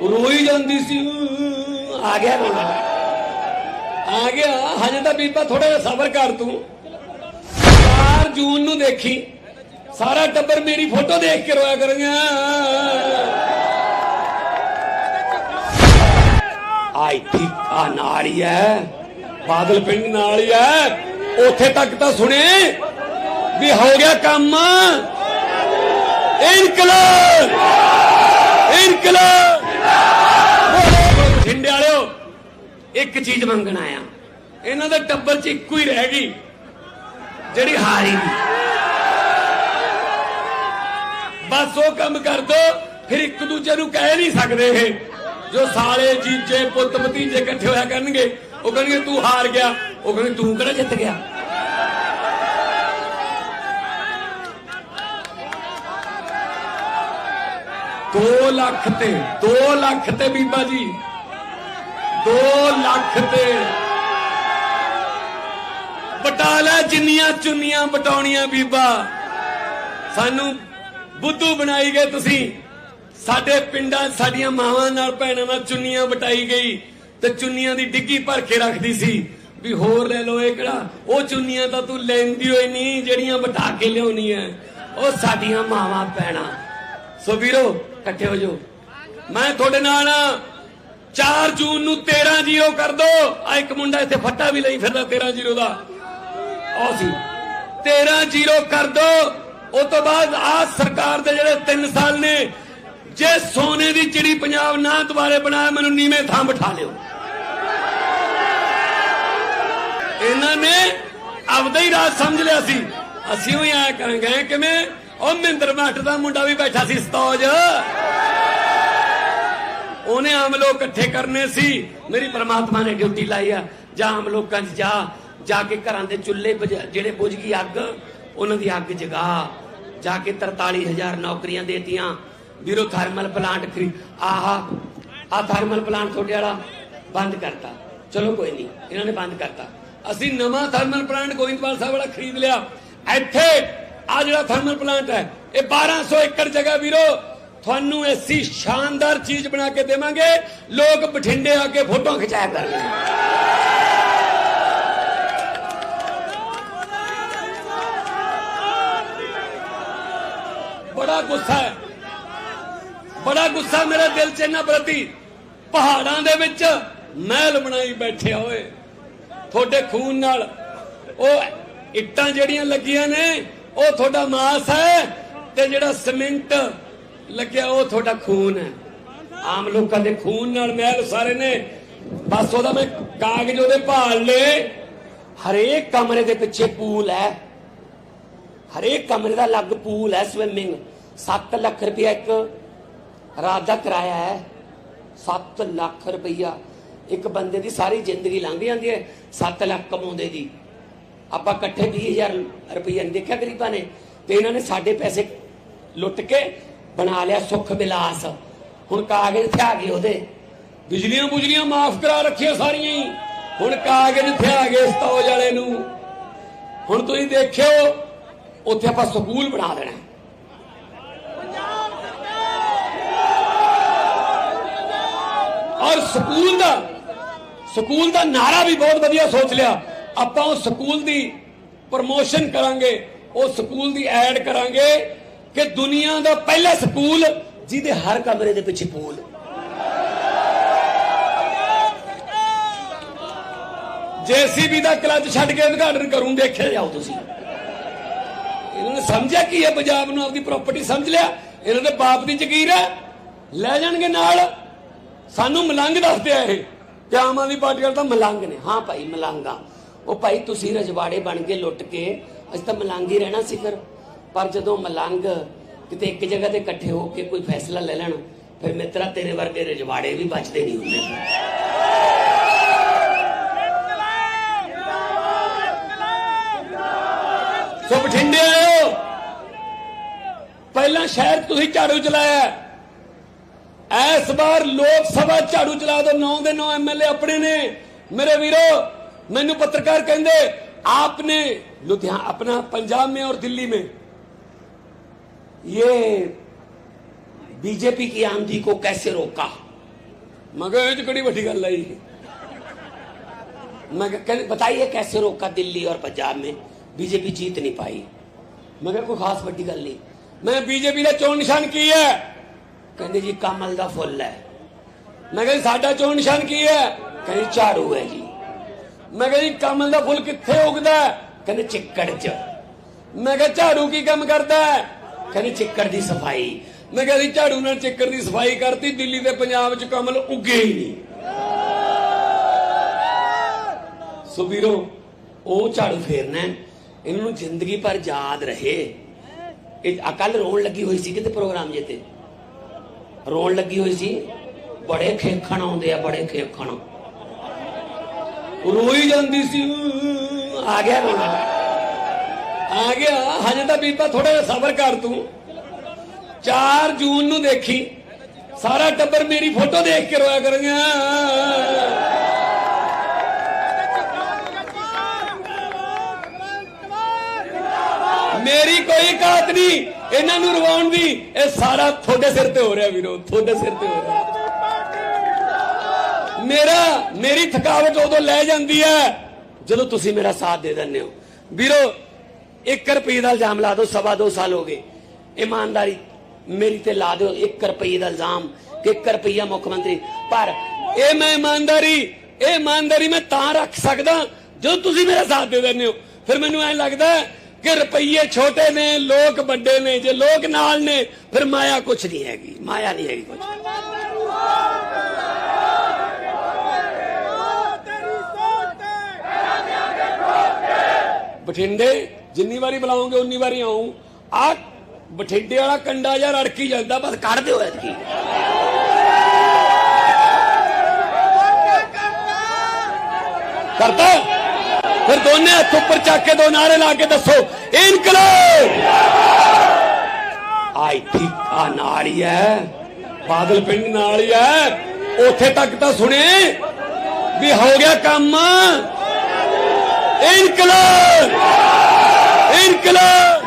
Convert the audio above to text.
ਰੋਈ ਜਾਂਦੀ ਸੀ। ਆ ਗਿਆ ਰੋਣਾ ਆ ਗਿਆ। ਹਜੇ ਤਾਂ ਬੀਬਾ ਥੋੜਾ ਜਿਹਾ ਸਬਰ ਕਰ ਤੂੰ। 4 ਜੂਨ ਨੂੰ ਦੇਖੀ। ਸਾਰਾ ਟੱਬਰ ਮੇਰੀ ਫੋਟੋ ਦੇਖ ਕੇ ਰੋਇਆ ਕਰਾਂਗਾ। ਆਈ ਠੀਕ ਆ ਨਾਲ ਹੀ ਹੈ ਬਾਦਲ ਪਿੰਡ ਨਾਲ ਹੀ ਹੈ ਉੱਥੇ ਤੱਕ ਤਾਂ ਸੁਣੇ ਵੀ ਹੋ ਗਿਆ ਕੰਮ। ਇਨਕਲਾਬ! ਇਨਕਲਾਬ! ਬਠਿੰਡੇ ਵਾਲਿਓ, ਇੱਕ ਚੀਜ਼ ਮੰਗਣ ਆਇਆ। ਇਹਨਾਂ ਦੇ ਟੱਬਰ 'ਚ ਇੱਕੋ ਹੀ ਰਹਿ ਗਈ, ਜਿਹੜੀ ਹਾਰੀ ਗਈ ਬਸ ਉਹ ਕੰਮ ਕਰ ਦੋ, ਫਿਰ ਇੱਕ ਦੂਜੇ ਨੂੰ ਕਹਿ ਨਹੀਂ ਸਕਦੇ ਇਹ। ਜੋ ਸਾਲੇ ਜੀਜੇ ਪੁੱਤ ਭਤੀਜੇ ਇਕੱਠੇ ਹੋਇਆ ਕਰਨਗੇ, ਉਹ ਕਹਿਣਗੇ, ਤੂੰ ਹਾਰ ਗਿਆ। ਉਹ ਕਹਿੰਦੇ, ਤੂੰ ਕਿਹੜਾ ਜਿੱਤ ਗਿਆ? ਦੋ ਲੱਖ ਤੇ 2 ਲੱਖ ਤੇ ਬੀਬਾ ਜੀ। 2 ਲੱਖ ਤੇ। ਬਟਾ ਲੈ ਜਿੰਨੀਆਂ ਚੁੰਨੀਆਂ ਬਟਾਉਣੀਆਂ ਬੀਬਾ। ਸਾਨੂੰ ਬੁੱਧੂ ਬਣਾਈ ਗਏ ਤੁਸੀਂ। ਸਾਡੇ ਪਿੰਡਾਂ, ਸਾਡੀਆਂ ਮਾਵਾਂ ਨਾਲ ਭੈਣਾਂ ਨਾਲ ਚੁੰਨੀਆਂ ਬਟਾਈ ਗਈ ਤੇ ਚੁੰਨੀਆਂ ਦੀ ਡਿੱਗੀ ਭਰ ਕੇ ਰੱਖਦੀ ਸੀ। ਵੀ ਹੋਰ ਲੈ ਲੋ ਇਹ ਕਿਹੜਾ? ਉਹ ਚੁੰਨੀਆਂ ਤਾਂ ਤੂੰ ਲੈਂਦੀ ਹੋਈ ਨਹੀਂ, ਜਿਹੜੀਆਂ ਬਟਾ ਕੇ ਲਿਆਉਣੀ ਲਿਆਉਣੀਆਂ। ਉਹ ਸਾਡੀਆਂ ਮਾਵਾਂ, ਭੈਣਾਂ। ਸੋ ਵੀਰੋ ਇਕੱਠੇ ਹੋ ਜਾਓ। ਮੈਂ ਤੁਹਾਡੇ ਨਾਲ 4 ਜੂਨ ਨੂੰ 13 ਜ਼ੀਰੋ ਕਰ ਦੋ। ਆ ਇੱਕ ਮੁੰਡਾ ਇੱਥੇ ਫੱਟਾ ਵੀ ਲਈ ਫਿਰਦਾ 13 ਜ਼ੀਰੋ ਦਾ। ਆਹ ਸੀ 13 ਜ਼ੀਰੋ ਕਰ ਦੋ। ਉਸ ਤੋਂ ਬਾਅਦ ਆ ਸਰਕਾਰ ਦੇ ਜਿਹੜੇ 3 ਸਾਲ ਨੇ, ਜੇ ਸੋਨੇ ਦੀ ਚਿੜੀ ਪੰਜਾਬ ਨਾ ਦੁਬਾਰੇ ਬਣਾਇਆ ਮੈਨੂੰ ਨੀਵੇਂ ਥਾਂ ਬਿਠਾ ਲਿਓ। ਇਹਨਾਂ ਨੇ ਆਪਦਾ ਹੀ ਰਾਜ ਸਮਝ ਲਿਆ ਸੀ। ਅਸੀਂ ਵੀ ਆਇਆ ਕਰਾਂਗੇ, ਕਿਵੇਂ? ਉਹ ਮਹਿੰਦਰ ਮੱਠ ਦਾ ਮੁੰਡਾ ਵੀ ਬੈਠਾ ਸੀ ਸਤੌਜ। ਉਹਨੇ ਆਮ ਲੋਕ ਇਕੱਠੇ ਕਰਨੇ ਸੀ। ਮੇਰੀ ਪ੍ਰਮਾਤਮਾ ਨੇ ਡਿਊਟੀ ਲਾਈ ਆ। ਜਾਂ ਆਮ ਲੋਕਾਂ 'ਚ ਜਾ ਜਾ ਕੇ ਘਰਾਂ ਦੇ ਚੁੱਲ੍ਹੇ ਜਿਹੜੇ ਬੁਝ ਗਈ ਅੱਗ, ਉਹਨਾਂ ਦੀ ਅੱਗ ਜਗਾ। ਜਾ ਕੇ 43000 ਨੌਕਰੀਆਂ ਦੇਤੀਆਂ। ਵੀਰੋ ਥਰਮਲ ਪਲਾਂਟ ਖਰੀ ਆਹਾ ਆ ਥਰਮਲ ਪਲਾਂਟ ਤੁਹਾਡੇ ਵਾਲਾ ਬੰਦ ਕਰਤਾ। ਚਲੋ ਕੋਈ ਨਹੀਂ, ਇਹਨਾਂ ਨੇ ਬੰਦ ਕਰਤਾ। ਅਸੀਂ ਨਵਾਂ ਥਰਮਲ ਪਲਾਂਟ ਗੋਇੰਦਵਾਲ ਸਾਹਿਬ ਵਾਲਾ ਖਰੀਦ ਲਿਆ। ਇੱਥੇ ਆ ਜਿਹੜਾ ਥਰਮਲ ਪਲਾਂਟ ਹੈ। ਇਹ 1200 ਏਕੜ ਜਗ੍ਹਾ ਵੀਰੋ, ਤੁਹਾਨੂੰ ਐਸੀ ਸ਼ਾਨਦਾਰ ਚੀਜ਼ ਬਣਾ ਕੇ ਦੇਵਾਂਗੇ, ਲੋਕ ਬਠਿੰਡੇ ਆ ਕੇ ਫੋਟੋ ਖਿਚਾਇਆ ਕਰਨਗੇ। ਬੜਾ ਗੁੱਸਾ ਹੈ। ਬੜਾ ਗੁੱਸਾ ਮੇਰੇ ਦਿਲ 'ਚ ਇਹਨਾਂ ਪ੍ਰਤੀ। ਪਹਾੜਾਂ ਦੇ ਵਿੱਚ ਮਹਿਲ ਬਣਾਈ ਬੈਠੇ ਹੋਏ। ਤੁਹਾਡੇ ਖੂਨ ਨਾਲ ਉਹ ਇੱਟਾਂ ਜਿਹੜੀਆਂ ਲੱਗੀਆਂ ਨੇ ਉਹ ਤੁਹਾਡਾ ਮਾਸ ਹੈ ਤੇ ਜਿਹੜਾ ਸੀਮੈਂਟ ਲੱਗਿਆ, ਉਹ ਤੁਹਾਡਾ ਖੂਨ ਹੈ। ਆਮ ਲੋਕਾਂ ਦੇ ਖੂਨ ਨਾਲ ਮਹਿਲ ਸਾਰੇ ਨੇ। ਬਸ ਉਹਦਾ ਮੈਂ ਕਾਗਜ਼ ਉਹਦੇ ਭਾਲ ਲਏ। ਹਰੇਕ ਕਮਰੇ ਦੇ ਪਿੱਛੇ ਪੂਲ ਹੈ। ਹਰੇਕ ਕਮਰੇ ਦਾ ਅਲੱਗ ਪੂਲ ਹੈ ਸਵਿਮਿੰਗ 7 ਲੱਖ ਰੁਪਇਆ ਇੱਕ ਰਾਤ ਦਾ ਕਿਰਾਇਆ ਹੈ। 7 ਲੱਖ ਰੁਪਇਆ। ਇੱਕ ਬੰਦੇ ਦੀ ਸਾਰੀ ਜ਼ਿੰਦਗੀ ਲੰਘ ਜਾਂਦੀ ਹੈ 7 ਲੱਖ ਕਮਾਉਂਦੇ ਦੀ। ਆਪਾਂ ਇਕੱਠੇ 20000 ਰੁਪਇਆ ਨਹੀਂ ਦੇਖਿਆ ਗਰੀਬਾਂ ਨੇ, ਤੇ ਇਹਨਾਂ ਨੇ ਸਾਡੇ ਪੈਸੇ ਲੁੱਟ ਕੇ ਬਣਾ ਲਿਆ ਸੁੱਖ ਵਿਲਾਸ ਹੁਣ ਕਾਗਜ਼ ਤੇ ਗਏ ਉਹਦੇ। ਬਿਜਲੀਆਂ ਬੁਜਲੀਆਂ ਮਾਫ ਕਰਾ ਰੱਖੀਆਂ ਸਾਰੀਆਂ ਹੀ। ਹੁਣ ਕਾਗਜ਼ ਥਿਆ ਗਏ ਸਤੌਜ ਵਾਲੇ ਨੂੰ। ਹੁਣ ਤੁਸੀਂ ਦੇਖਿਓ, ਉੱਥੇ ਆਪਾਂ ਸਕੂਲ ਬਣਾ ਦੇਣਾ। ਔਰ ਸਕੂਲ ਦਾ ਸਕੂਲ ਦਾ ਨਾਰਾ ਵੀ ਬਹੁਤ ਵਧੀਆ ਸੋਚ ਲਿਆ। ਆਪਾਂ ਉਹ ਸਕੂਲ ਦੀ ਪ੍ਰਮੋਸ਼ਨ ਕਰਾਂਗੇ, ਉਹ ਸਕੂਲ ਦੀ ਐਡ ਕਰਾਂਗੇ ਕਿ ਦੁਨੀਆ ਦਾ ਪਹਿਲਾ ਸਕੂਲ ਜਿਹਦੇ ਹਰ ਕਮਰੇ ਦੇ ਪਿੱਛੇ ਪੂਲ। ਜੇਸੀਬੀ ਦਾ ਕਲੱਚ ਛੱਡ ਕੇ ਉਦਘਾਟਨ ਕਰੂੰ, ਦੇਖਿਆ ਜਾਓ ਤੁਸੀਂ। ਇਹਨਾਂ ਨੇ ਸਮਝਿਆ ਕੀ ਹੈ ਪੰਜਾਬ ਨੂੰ ਆਪਦੀ ਪ੍ਰਾਪਰਟੀ ਸਮਝ ਲਿਆ? ਇਹਨਾਂ ਦੇ ਬਾਪ ਦੀ ਜ਼ਗੀਰ ਹੈ। ਲੈ ਜਾਣਗੇ ਨਾਲ। ਸਾਨੂੰ ਮਲੰਗ ਦੱਸਦੇ ਆ ਇਹ। ਤੇ ਆਮ ਆਦਮੀ ਪਾਰਟੀ ਵਾਲੇ ਤਾਂ ਮਲੰਗ ਨੇ। ਹਾਂ ਭਾਈ, ਮਲੰਗਾ ਉਹ ਭਾਈ ਤੁਸੀਂ ਰਜਵਾੜੇ ਬਣ ਕੇ ਲੁੱਟ ਕੇ, ਅਸੀਂ ਤਾਂ ਮਲੰਗ ਹੀ ਰਹਿਣਾ ਸੀ ਫਿਰ। ਪਰ ਜਦੋਂ ਮਲੰਗ ਕਿਤੇ ਇੱਕ ਜਗ੍ਹਾ ਤੇ ਇਕੱਠੇ ਹੋ ਕੇ ਕੋਈ ਫੈਸਲਾ ਲੈ ਲੈਣ, ਫਿਰ ਮਿੱਤਰਾ ਤੇਰੇ ਵਰਗੇ ਰਜਵਾੜੇ ਵੀ ਬਚਦੇ ਨਹੀਂ ਹੁੰਦੇ। ਸੋ ਬਠਿੰਡੇ ਆਇਓ। ਪਹਿਲਾਂ ਸ਼ਹਿਰ ਤੁਸੀਂ ਝਾੜੂ ਚਲਾਇਆ। ਹੈ। ਇਸ ਵਾਰ ਲੋਕ ਸਭਾ ਝਾੜੂ ਚਲਾ ਦੋ 9 ਦੇ 9 ਐਮਐਲਏ ਆਪਣੇ ਨੇ। ਮੇਰੇ ਵੀਰੋ ਮੈਨੂੰ ਪੱਤਰਕਾਰ ਕਹਿੰਦੇ आपने लुधियाना अपना पंजाब में और दिल्ली में ये बीजेपी की आंधी को कैसे रोका ਮੈਂ ਕਿਹਾ ਇਹ ਚ ਕਿਹੜੀ ਵੱਡੀ ਗੱਲ ਆਈ मैं कहा, कहने बताइए कैसे रोका दिल्ली और पंजाब में बीजेपी जीत नहीं पाई मैं कहा कोई खास बड़ी गल नहीं ਮੈਂ ਬੀਜੇਪੀ ਦਾ ਚੋਣ ਨਿਸ਼ਾਨ ਕੀ ਹੈ कहते जी कमल का फुल है ਮੈਂ ਕਿਹਾ ਜੀ ਸਾਡਾ ਚੋਣ ਨਿਸ਼ਾਨ ਕੀ ਹੈ कहते झाड़ू है जी ਮੈਂ ਕਿਹਾ ਜੀ ਕਮਲ ਦਾ ਫੁੱਲ ਕਿੱਥੇ ਉਗਦਾ? ਕਹਿੰਦੇ ਚਿੱਕੜ 'ਚ। ਮੈਂ ਕਿਹਾ, ਝਾੜੂ ਕੀ ਕੰਮ ਕਰਦਾ? ਕਹਿੰਦੇ ਚਿੱਕੜ ਦੀ ਸਫ਼ਾਈ। ਮੈਂ ਕਿਹਾ ਝਾੜੂ ਨਾਲ ਚਿੱਕੜ ਦੀ ਸਫ਼ਾਈ ਕਰਤੀ, ਦਿੱਲੀ ਤੇ ਪੰਜਾਬ 'ਚ ਕਮਲ ਉੱਗੇ ਹੀ ਨਹੀਂ। ਸੋ ਵੀਰੋ, ਉਹ ਝਾੜੂ ਫੇਰਨਾ ਇਹਨਾਂ ਨੂੰ ਜ਼ਿੰਦਗੀ ਭਰ ਯਾਦ ਰਹੇ। ਇਹ ਅਕਲ ਰੋਣ ਲੱਗੀ ਹੋਈ ਸੀ ਕਿਤੇ ਪ੍ਰੋਗਰਾਮ ਜਿੱਤੇ ਰੋਣ ਲੱਗੀ ਹੋਈ ਸੀ? ਬੜੇ ਖੇਖਣ ਆਉਂਦੇ ਆ, ਬੜੇ ਖੇਖਣ। ਰੋਈ ਜਾਂਦੀ ਸੀ। ਆ ਗਿਆ ਰੋਣਾ ਆ ਗਿਆ। ਹਜੇ ਤਾਂ ਬੀਬਾ ਥੋੜਾ ਜਿਹਾ ਸਬਰ ਕਰ ਤੂੰ। 4 ਜੂਨ ਨੂੰ ਦੇਖੀ। ਸਾਰਾ ਟੱਬਰ ਮੇਰੀ ਫੋਟੋ ਦੇਖ ਕੇ ਰੋਇਆ ਕਰਾਂਗਾ। ਮੇਰੀ ਕੋਈ ਕਾਤ ਨਹੀਂ। ਇਹਨਾਂ ਨੂੰ ਰਵਾਉਣ ਦੀ ਇਹ ਸਾਰਾ ਤੁਹਾਡੇ ਸਿਰ ਤੇ ਹੋ ਰਿਹਾ ਵੀਰੋ, ਤੁਹਾਡੇ ਸਿਰ ਤੇ ਹੋ ਰਿਹਾ। ਮੇਰਾ, ਮੇਰੀ ਥਕਾਵਟ ਉਦੋਂ ਲੈ ਜਾਂਦੀ ਹੈ ਜਦੋਂ ਤੁਸੀਂ ਮੇਰਾ ਸਾਥ ਦੇ ਦਿੰਦੇ ਹੋ। ਵੀਰੋ 1 ਰੁਪਏ ਦਾ ਇਲਜ਼ਾਮ ਲਾ ਦਿਓ, ਸਵਾ ਦੋ ਸਾਲ ਹੋ ਗਏ। ਇਮਾਨਦਾਰੀ ਮੇਰੀ ਤੇ ਲਾ ਦਿਓ 1 ਰੁਪਏ ਦਾ ਇਲਜ਼ਾਮ ਕਿ 1 ਰੁਪਈਆ ਮੁੱਖ ਮੰਤਰੀ। ਪਰ ਇਹ ਮੈਂ ਇਮਾਨਦਾਰੀ, ਇਹ ਇਮਾਨਦਾਰੀ ਮੈਂ ਤਾਂ ਰੱਖ ਸਕਦਾ ਜਦੋਂ ਤੁਸੀਂ ਮੇਰਾ ਸਾਥ ਦੇ ਦਿੰਦੇ ਹੋ। ਫਿਰ ਮੈਨੂੰ ਐਂ ਲੱਗਦਾ ਕਿ ਰੁਪਈਏ ਛੋਟੇ ਨੇ, ਲੋਕ ਵੱਡੇ ਨੇ, ਜੇ ਲੋਕ ਨਾਲ ਨੇ, ਫਿਰ ਮਾਇਆ ਕੁਛ ਨਹੀਂ ਹੈਗੀ, ਮਾਇਆ ਨਹੀਂ ਹੈਗੀ ਕੁਛ। ਬਠਿੰਡੇ, ਜਿੰਨੀ ਵਾਰੀ ਬੁਲਾਉਂਗੇ, ਉਨੀ ਵਾਰੀ ਆਉਂ ਆ ਬਠਿੰਡੇ ਵਾਲਾ ਕੰਡਾ ਜਾਂ ਰੜਕੀ ਜਾਂਦਾ, ਬਸ ਕੱਢ ਦਿਓ ਐਤਕੀ। ਕਰਤਾ? ਫਿਰ ਦੋਨੇ ਹੱਥ ਉੱਪਰ ਚੱਕ ਕੇ ਦੋ ਨਾਰੇ ਲਾ ਕੇ ਦੱਸੋ, ਇਨਕਲਾਬ! ਆਈ ਠੀਕ ਨਾਲ ਹੀ ਹੈ ਬਾਦਲ ਪਿੰਡ ਨਾਲ ਹੀ ਹੈ ਉੱਥੇ ਤੱਕ ਤਾਂ ਸੁਣੇ ਵੀ ਹੋ ਗਿਆ ਕੰਮ। ਇਨਕਲਾਬ ਇਨਕਲਾਬ